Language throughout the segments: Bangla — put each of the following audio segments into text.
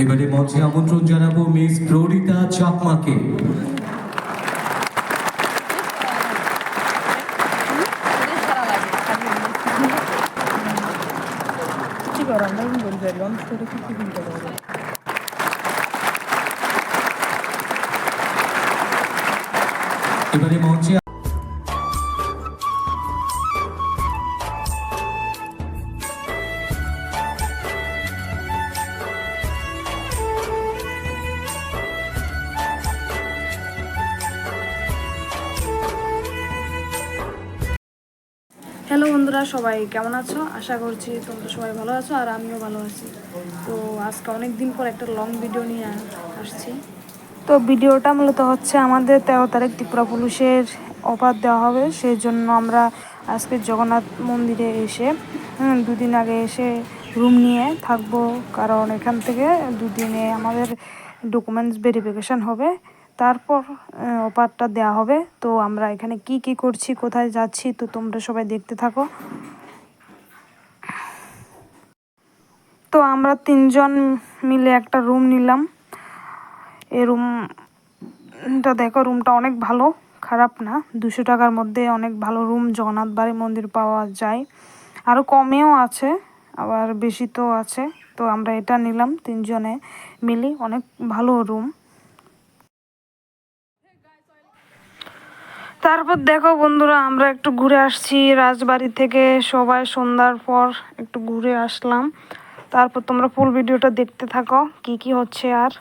এবারে মঞ্চে আমন্ত্রণ জানাব মিস প্রণীতা চাকমাকে। এবারে মঞ্চে বন্ধুরা, সবাই কেমন আছো? আশা করছি তোমরা সবাই ভালো আছো আর আমিও ভালো আছি। তো আজকে অনেক দিন পর একটা লং ভিডিও নিয়ে আসছি। তো ভিডিওটা মূলত হচ্ছে আমাদের তেরো তারিখ ত্রিপুরা পুলিশের অফার দেওয়া হবে সেই জন্য আমরা আজকে জগন্নাথ মন্দিরে এসে দুদিন আগে এসে রুম নিয়ে থাকব। কারণ এখান থেকে দুদিনে আমাদের ডকুমেন্টস ভেরিফিকেশান হবে। তারপর অফারটা দেওয়া হবে। তো আমরা এখানে কি কি করছি, কোথায় যাচ্ছি, তো তোমরা সবাই দেখতে থাকো। তো আমরা তিনজন মিলে একটা রুম নিলাম। এই রুমটা দেখো, রুমটা অনেক ভালো, খারাপ না। দুশো টাকার মধ্যে অনেক ভালো রুম, জগন্নাথ বাড়ি মন্দির পাওয়া যায়। আরও কমেও আছে, আবার বেশি তো আছে। তো আমরা এটা নিলাম তিনজনে মিলি, অনেক ভালো রুম। তারপর দেখো বন্ধুরা, আমরা একটু ঘুরে আসছি রাজবাড়ি থেকে। সবাই সন্ধ্যার পর একটু ঘুরে আসলাম। তারপর তোমরা ফুল ভিডিওটা দেখতে থাকো, কি কি হচ্ছে আর।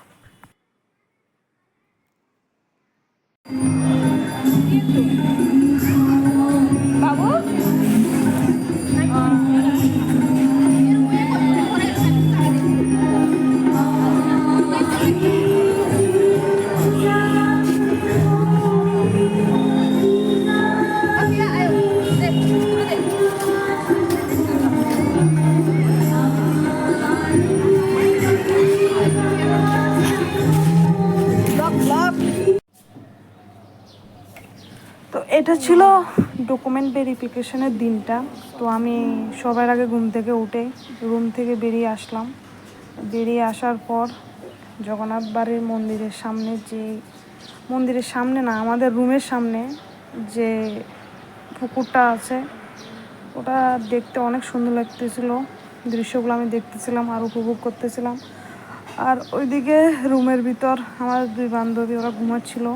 এটা ছিল ডকুমেন্ট ভেরিফিকেশনের দিনটা। তো আমি সবার আগে ঘুম থেকে উঠে রুম থেকে বেরিয়ে আসলাম। বেরিয়ে আসার পর জগন্নাথ বাড়ির মন্দিরের সামনে যে, মন্দিরের সামনে না, আমাদের রুমের সামনে যে পুকুরটা আছে, ওটা দেখতে অনেক সুন্দর লাগতেছিল। দৃশ্যগুলো আমি দেখতেছিলাম, আর উপভোগ করতেছিলাম। আর ওইদিকে রুমের ভিতর আমার দুই বান্ধবী, ওরা ঘুমাচ্ছিল।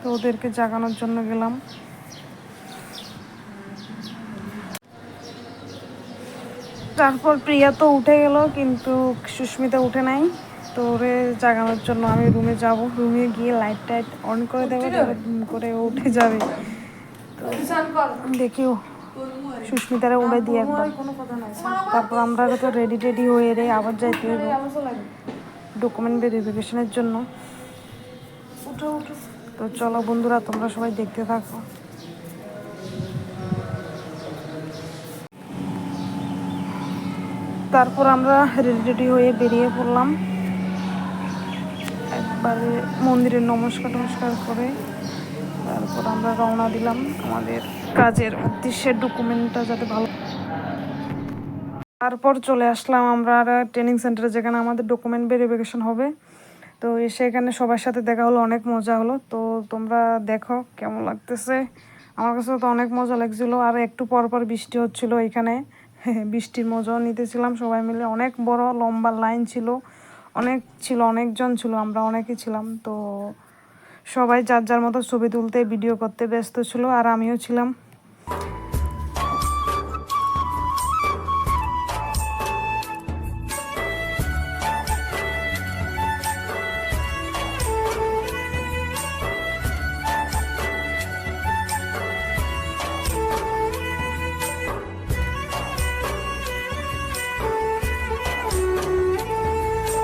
তো ওদেরকে জাগানোর জন্য গেলাম। তারপর প্রিয়া তো উঠে গেল কিন্তু সুস্মিতা উঠে নাই। তো ওরে জাগানোর জন্য আমি রুমে যাব। রুমে গিয়ে লাইট টাইট অন করে দেবো করে উঠে যাবে। তো দেখিও সুস্মিতারে উড়ে দিয়ে একবার। তারপর আমরা তো রেডি টেডি হয়ে রে আবার যাইতে হবে ডকুমেন্ট ভেরিফিকেশনের জন্য। তো চলো বন্ধুরা, তোমরা সবাই দেখতে থাকো। তারপর আমরা রেডি রেডি হয়ে বেরিয়ে পড়লাম। একবারে মন্দিরে নমস্কার, টমস্কার করে তারপর আমরা রওনা দিলাম আমাদের কাজের উদ্দেশ্যের ডকুমেন্টটা যাতে ভালো তারপর চলে আসলাম আমরা ট্রেনিং সেন্টারে যেখানে আমাদের ডকুমেন্ট ভেরিফিকেশন হবে। তো এসে এখানে সবার সাথে দেখা হলো, অনেক মজা হলো। তো তোমরা দেখো কেমন লাগতেছে। আমার কাছে তো অনেক মজা লাগছিল, আর একটু পর পর বৃষ্টি হচ্ছিল এখানে। বৃষ্টির মজাও নিতেছিলাম সবাই মিলে। অনেক বড় লম্বা লাইন ছিল, অনেক ছিল, অনেকজন ছিল, আমরা অনেকেই ছিলাম। তো সবাই যার যার মতো ছবি তুলতে, ভিডিও করতে ব্যস্ত ছিল, আর আমিও ছিলাম।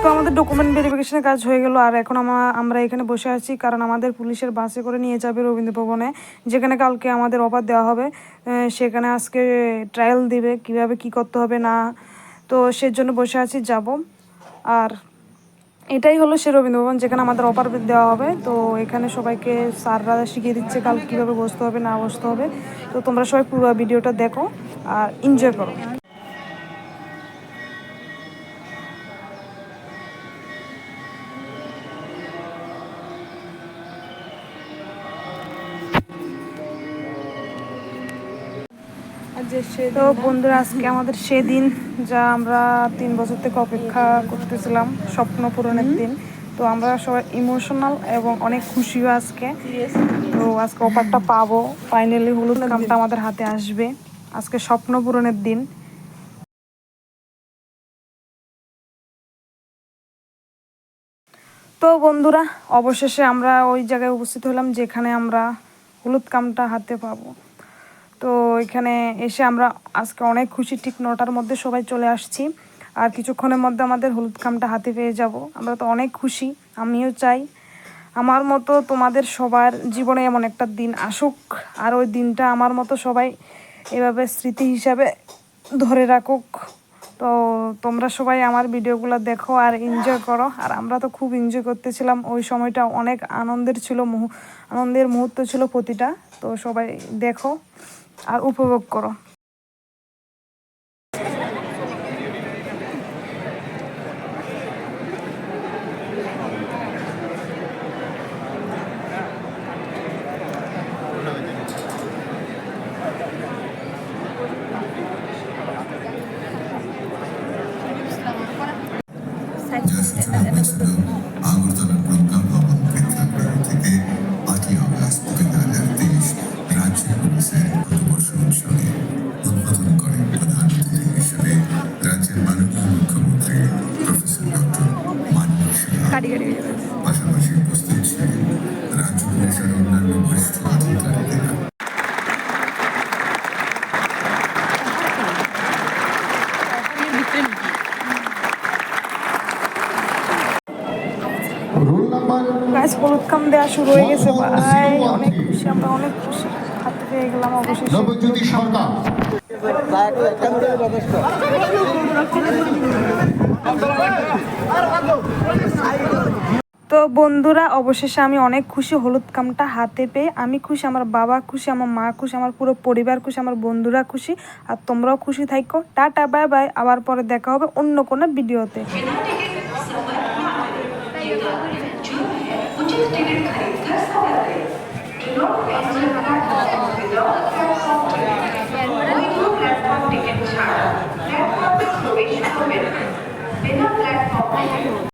তো আমাদের ডকুমেন্ট ভেরিফিকেশনের কাজ হয়ে গেল। আর এখন আমরা আমরা এখানে বসে আছি, কারণ আমাদের পুলিশের বাসে করে নিয়ে যাবে রবীন্দ্র ভবনে, যেখানে কালকে আমাদের অফার দেওয়া হবে। সেখানে আজকে ট্রায়াল দিবে, কীভাবে কি করতে হবে না। তো সেজন্য বসে আছি, যাব। আর এটাই হলো সে রবীন্দ্র ভবন, যেখানে আমাদের অফার দেওয়া হবে। তো এখানে সবাইকে স্যাররা শিখিয়ে দিচ্ছে কাল কীভাবে বসতে হবে, না বসতে হবে। তো তোমরা সবাই পুরো ভিডিওটা দেখো আর এনজয় করো। তো বন্ধুরা আজকে আমাদের সেদিন যা আমরা তিন বছর থেকে অপেক্ষা করতেছিলাম স্বপ্ন পূরণের দিন। তো আমরা সবাই ইমোশনাল এবং অনেক খুশিও আজকে। তো আজকে অফারটা পাবো। ফাইনালি হলুদ কামটা আমাদের হাতে আসবে। আজকে স্বপ্ন পূরণের দিন। তো বন্ধুরা অবশেষে আমরা ওই জায়গায় উপস্থিত হলাম যেখানে আমরা হলুদ কামটা হাতে পাবো। তো এখানে এসে আমরা আজকে অনেক খুশি। ঠিক নটার মধ্যে সবাই চলে আসছি। আর কিছুক্ষণের মধ্যে আমাদের হলুদ খামটা হাতে পেয়ে যাব। আমরা তো অনেক খুশি, আমিও চাই। আমার মতো তোমাদের সবার জীবনে এমন একটা দিন আসুক। আর ওই দিনটা আমার মতো সবাই এভাবে স্মৃতি হিসাবে ধরে রাখুক। তো তোমরা সবাই আমার ভিডিওগুলো দেখো আর এনজয় করো। আর আমরা তো খুব এনজয় করতেছিলাম। ওই সময়টা অনেক আনন্দের ছিল আনন্দের মুহূর্ত ছিল প্রতিটা। তো সবাই দেখো। আর উপভোগ করো। পাশাপাশি উপস্থিত ছিলেন রাজ্য পুলিশের অন্যান্য বরিষ্ঠ আধিকারিকেরা। গাছ হলুদ কাম দেওয়া শুরু হয়ে গেছে। ভাই অনেক খুশি আমরা অনেক খুশি। হাতে পেয়ে গেলাম অবশেষে। নবজ্যোতি সরকার। তো বন্ধুরা, অবশেষে আমি অনেক খুশি। হলুদ কামটা হাতে পেয়ে আমি খুশি, আমার বাবা খুশি, আমার মা খুশি, আমার পুরো পরিবার খুশি, আমার বন্ধুরা খুশি, আর তোমরাও খুশি থাকো টাটা, বাই বাই। আবার পরে দেখা হবে অন্য কোনো ভিডিওতে।